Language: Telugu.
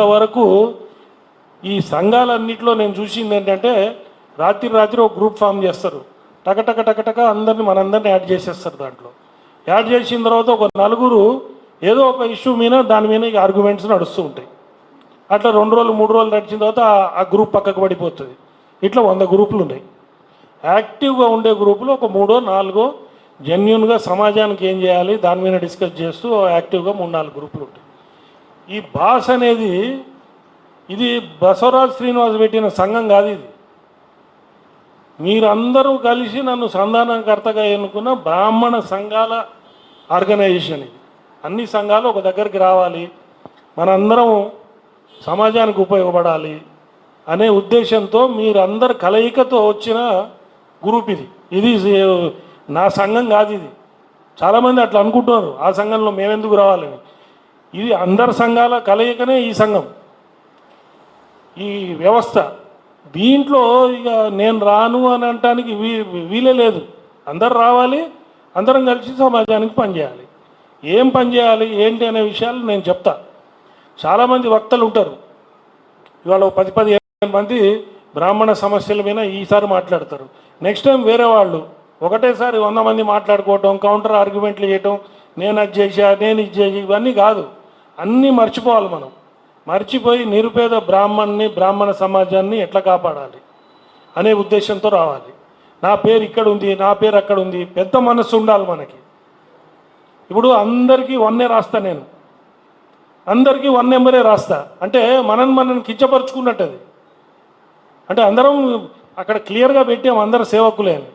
వరకు ఈ సంఘాలన్నింటిలో నేను చూసింది ఏంటంటే రాత్రి రాత్రి ఒక గ్రూప్ ఫామ్ చేస్తారు. టకటక టకటక అందరిని మనందరిని యాడ్ చేసేస్తారు దాంట్లో. యాడ్ చేసిన తర్వాత ఒక నలుగురు ఏదో ఒక ఇష్యూ మీద దాని మీద ఆర్గ్యుమెంట్స్ నడుస్తూ ఉంటాయి. అట్లా రెండు రోజులు మూడు రోజులు నడిచిన తర్వాత ఆ- ఆ గ్రూప్ పక్కకు పడిపోతుంది. ఇట్లా వంద గ్రూపులు ఉన్నాయి. యాక్టివ్గా ఉండే గ్రూపులు ఒక మూడో నాలుగో జెన్యున్గా సమాజానికి ఏం చేయాలి దాని మీద డిస్కస్ చేస్తూ యాక్టివ్గా మూడు నాలుగు గ్రూపులు ఉంటాయి. ఈ భాష అనేది ఇది బసవరాజ్ శ్రీనివాస్ పెట్టిన సంఘం కాదు ఇది. మీరందరూ కలిసి నన్ను సంధానకర్తగా ఎన్నుకున్న బ్రాహ్మణ సంఘాల ఆర్గనైజేషన్ ఇది. అన్ని సంఘాలు ఒక దగ్గరికి రావాలి. మనందరం సమాజానికి ఉపయోగపడాలి అనే ఉద్దేశంతో మీరందరు కలయికతో వచ్చిన గ్రూప్ ఇది. ఇది నా సంఘం కాదు ఇది. చాలామంది అట్లా అనుకుంటున్నారు ఆ సంఘంలో మేమెందుకు రావాలని. ఇది అందరి సంఘాల కలయికనే ఈ సంఘం. ఈ వ్యవస్థ. దీంట్లో ఇక నేను రాను అని అనటానికి వీ వీలే లేదు. అందరు రావాలి అందరం కలిసి సమాజానికి పనిచేయాలి. ఏం పని చేయాలి ఏంటి అనే విషయాలు నేను చెప్తా. చాలామంది వక్తలు ఉంటారు. ఇవాళ పది పదిహేను మంది బ్రాహ్మణ సమస్యల మీద ఈసారి మాట్లాడతారు. నెక్స్ట్ టైం వేరే వాళ్ళు ఒకటేసారి వంద మంది మాట్లాడుకోవటం కౌంటర్ ఆర్గ్యుమెంట్లు చేయటం నేను అది చేసా నేను ఇది చేసి ఇవన్నీ కాదు. అన్నీ మర్చిపోవాలి మనం. మర్చిపోయి నిరుపేద బ్రాహ్మణ్ణి బ్రాహ్మణ సమాజాన్ని ఎట్లా కాపాడాలి అనే ఉద్దేశంతో రావాలి. నా పేరు ఇక్కడ ఉంది నా పేరు అక్కడ ఉంది పెద్ద మనసు ఉండాలి మనకి. ఇప్పుడు అందరికీ వన్నే రాస్తా నేను. అందరికీ వన్ నెంబరే రాస్తా. అంటే మనని మనని కించపరుచుకున్నట్టు అది అంటే అందరం అక్కడ క్లియర్గా పెట్టాం అందరు సేవకులే అని.